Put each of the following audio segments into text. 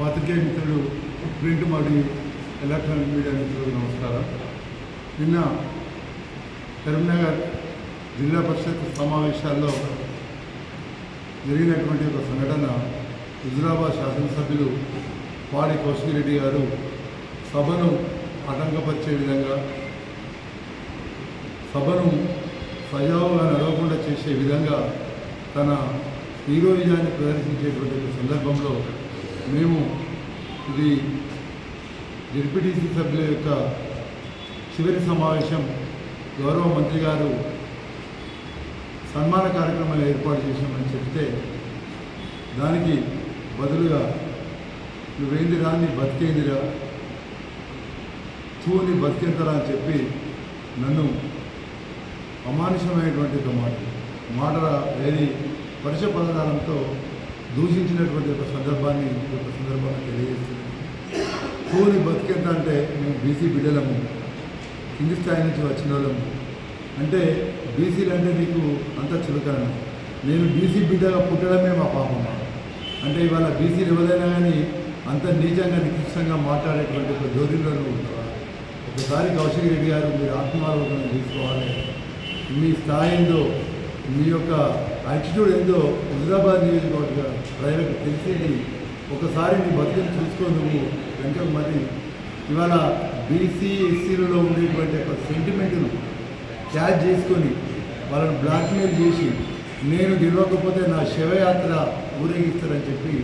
పాత్రికేయ మిత్రులు ప్రింట్ మరియు ఎలక్ట్రానిక్ మీడియా మిత్రులకు నమస్కారం. నిన్న కరీంనగర్ జిల్లా పరిషత్ సమావేశాల్లో జరిగినటువంటి ఒక సంఘటన హుజురాబాద్ శాసనసభ్యులు పాడి కౌశికిరెడ్డి గారు సభను ఆటంకపరిచే విధంగా సభను సజావుగా నడవకుండా చేసే విధంగా తన హీరోయిజాన్ని ప్రదర్శించేటువంటి సందర్భంలో మేము ఇది జడ్పీటీసీ సభ్యుల యొక్క చివరి సమావేశం గౌరవ మంత్రి గారు సన్మాన కార్యక్రమాలు ఏర్పాటు చేశామని చెప్తే దానికి బదులుగా నువ్వేందిరా నీ బతికేందిరా తూని బతికేంతరా అని చెప్పి నన్ను అమానుషమైనటువంటి ఒక మాట మాట లేని పరుష పదజాలంతో దూషించినటువంటి ఒక సందర్భాన్ని ఒక సందర్భాన్ని తెలియజేస్తుంది తూని బతికేంత అంటే మేము బీసీ బిడ్డలము కింది స్థాయి నుంచి వచ్చిన వాళ్ళము. అంటే బీసీలు అంటే నీకు అంత చులకన నేను బీసీ బిడ్డగా పుట్టడమే మా పాపమ్మ అంటే ఇవాళ బీసీలు ఎవరైనా కానీ అంత నీచంగా నికృష్టంగా మాట్లాడేటువంటి ఒక ధోరణిలో ఉంటారా? ఒకసారి కౌశిక్ రెడ్డి గారు మీరు ఆత్మాలోకనం తీసుకోవాలి. మీ స్థాయిలో మీ యొక్క యాటిట్యూడ్ ఏందో హైదరాబాద్ నియోజకవర్గ ప్రజలకు తెలిసేది ఒకసారి నీ బతుకుని చూసుకో నువ్వు వెంకట మరి ఇవాళ బీసీ ఎస్సీలలో ఉండేటువంటి ఒక సెంటిమెంట్ను క్యాచ్ చేసుకొని వాళ్ళని బ్లాక్మెయిల్ చేసి నేను గెలవకపోతే నా శవయాత్ర ఊరేగిస్తారని చెప్పి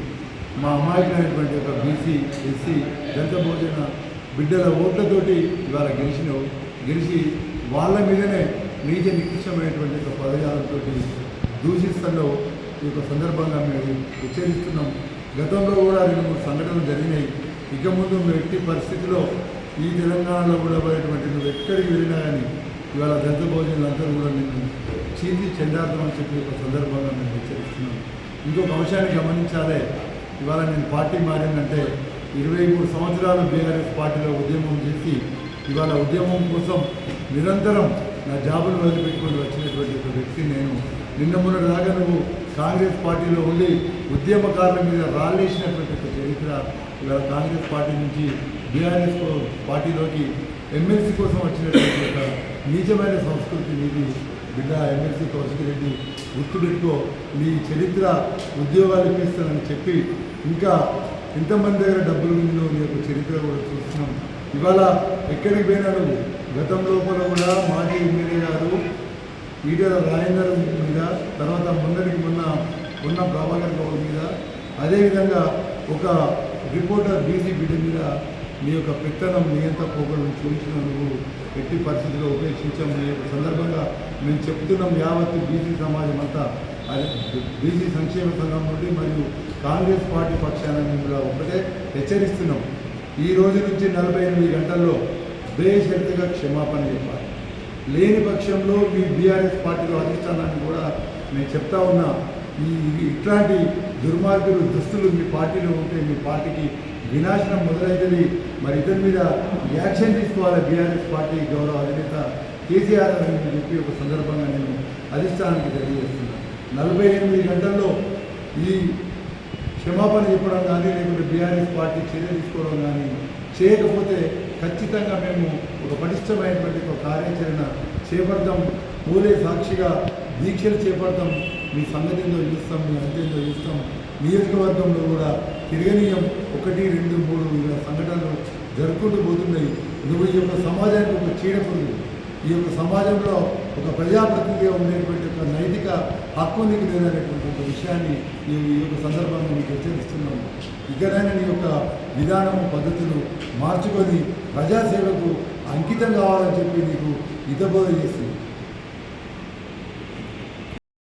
మా అమాయకమైనటువంటి ఒక బీసీ ఎస్సీ దళిత భోజన బిడ్డల ఓట్లతోటి ఇవాళ గెలిచినావు. గెలిచి వాళ్ళ మీదనే నీచ నికృష్టమైనటువంటి ఒక పదజాలంతో దూషిస్తున్నావు ఈ యొక్క సందర్భంగా మేము హెచ్చరిస్తున్నాం. గతంలో కూడా రెండు మూడు సంఘటనలు జరిగినాయి. ఇక ముందు ఎట్టి పరిస్థితిలో ఈ తెలంగాణలో కూడా పోయేటువంటి నువ్వు ఎక్కడికి వెళ్ళినా కానీ ఇవాళ దళిత భోజనాలందరూ కూడా నిన్ను చీతి చెందార్థం అని చెప్పి ఒక సందర్భంగా మేము హెచ్చరిస్తున్నాం. ఇంకొక అంశాన్ని గమనించాలే. ఇవాళ నేను పార్టీ మారిందంటే ఇరవై మూడు సంవత్సరాలు బీఆర్ఎస్ పార్టీలో ఉద్యమం చేసి ఇవాళ ఉద్యమం కోసం నిరంతరం నా జాబులు వదిలిపెట్టుకొని వచ్చినటువంటి ఒక వ్యక్తి నేను నిన్న మొన్నటి దాకా నువ్వు కాంగ్రెస్ పార్టీలో ఉండి ఉద్యమకారుల మీద రాలేసినటువంటి చరిత్ర ఇలా కాంగ్రెస్ పార్టీ నుంచి బీఆర్ఎస్ పార్టీలోకి ఎమ్మెల్సీ కోసం వచ్చినటువంటి ఒక నీచమైన సంస్కృతి నీది బిడ్డ ఎమ్మెల్సీ కౌశిక్ రెడ్డి గుర్తుపెట్టుకో నీ చరిత్ర ఉద్యోగాలు ఇప్పిస్తానని చెప్పి ఇంకా ఎంతమంది దగ్గర డబ్బులు ఉందో నీ యొక్క చరిత్ర కూడా చూస్తున్నాం. ఇవాళ ఎక్కడికి పోయినా నువ్వు గతం లోపల కూడా మాజీ ఎమ్మెల్యే గారు ఈటల రాజేందర్ మీద తర్వాత ముందరికి మొన్న ఉన్న ప్రభాకర్ గౌడ్ మీద అదేవిధంగా ఒక రిపోర్టర్ బీసీ బిడ్డ మీద మీ యొక్క పెత్తనం నియంత పోకలను చూపించిన ఎట్టి పరిస్థితిలో ఉపేక్షించాం మీ యొక్క సందర్భంగా మేము చెప్తున్నాం. యావత్తు బీసీ సమాజం అంతా బీసీ సంక్షేమ సంఘం నుండి మరియు కాంగ్రెస్ పార్టీ పక్షాన మేము కూడా ఒకటే హెచ్చరిస్తున్నాం. ఈ రోజు నుంచి నలభై ఎనిమిది గంటల్లో బేషరతుగా క్షమాపణ చెప్పాలి. లేని పక్షంలో మీ బీఆర్ఎస్ పార్టీలో అధిష్టానాన్ని కూడా నేను చెప్తా ఉన్నా. ఈ ఇట్లాంటి దుర్మార్గులు దుస్తులు మీ పార్టీలో ఉంటే మీ పార్టీకి వినాశనం మొదలైతుంది. మరి ఇతని మీద యాక్షన్ తీసుకోవాలి బీఆర్ఎస్ పార్టీ గౌరవ అధినేత కేసీఆర్ అని చెప్పి ఒక సందర్భంగా నేను అధిష్టానానికి తెలియజేస్తున్నాను నలభై ఎనిమిది గంటల్లో ఈ క్షమాపణ చెప్పడం కానీ లేకుంటే బీఆర్ఎస్ పార్టీ చర్య తీసుకోవడం కానీ చేయకపోతే ఖచ్చితంగా మేము ఒక పటిష్టమైనటువంటి ఒక కార్యాచరణ చేపడతాం. మూలే సాక్షిగా దీక్షలు చేపడతాం. మీ సంగతిలో చూస్తాం మీ అంతేందో చూస్తాం. నియోజకవర్గంలో కూడా తిరగనీయం ఒకటి రెండు మూడు ఇలా సంఘటనలు జరుపుకుంటూ పోతున్నాయి. నువ్వు ఈ యొక్క సమాజానికి ఒక చీడపురుగు ఈ యొక్క సమాజంలో ఒక ప్రజాప్రతినిధిగా ఉండేటువంటి ఒక నైతిక హక్కు నీకు లేదనేటువంటి ఒక విషయాన్ని నేను ఈ యొక్క సందర్భంగా మీకు హెచ్చరిస్తున్నాము ఇకనైనా నీ యొక్క విధానము పద్ధతులు మార్చుకొని ప్రజాసేవకు అంకితం కావాలని చెప్పి నీకు హితబోధ చేస్తుంది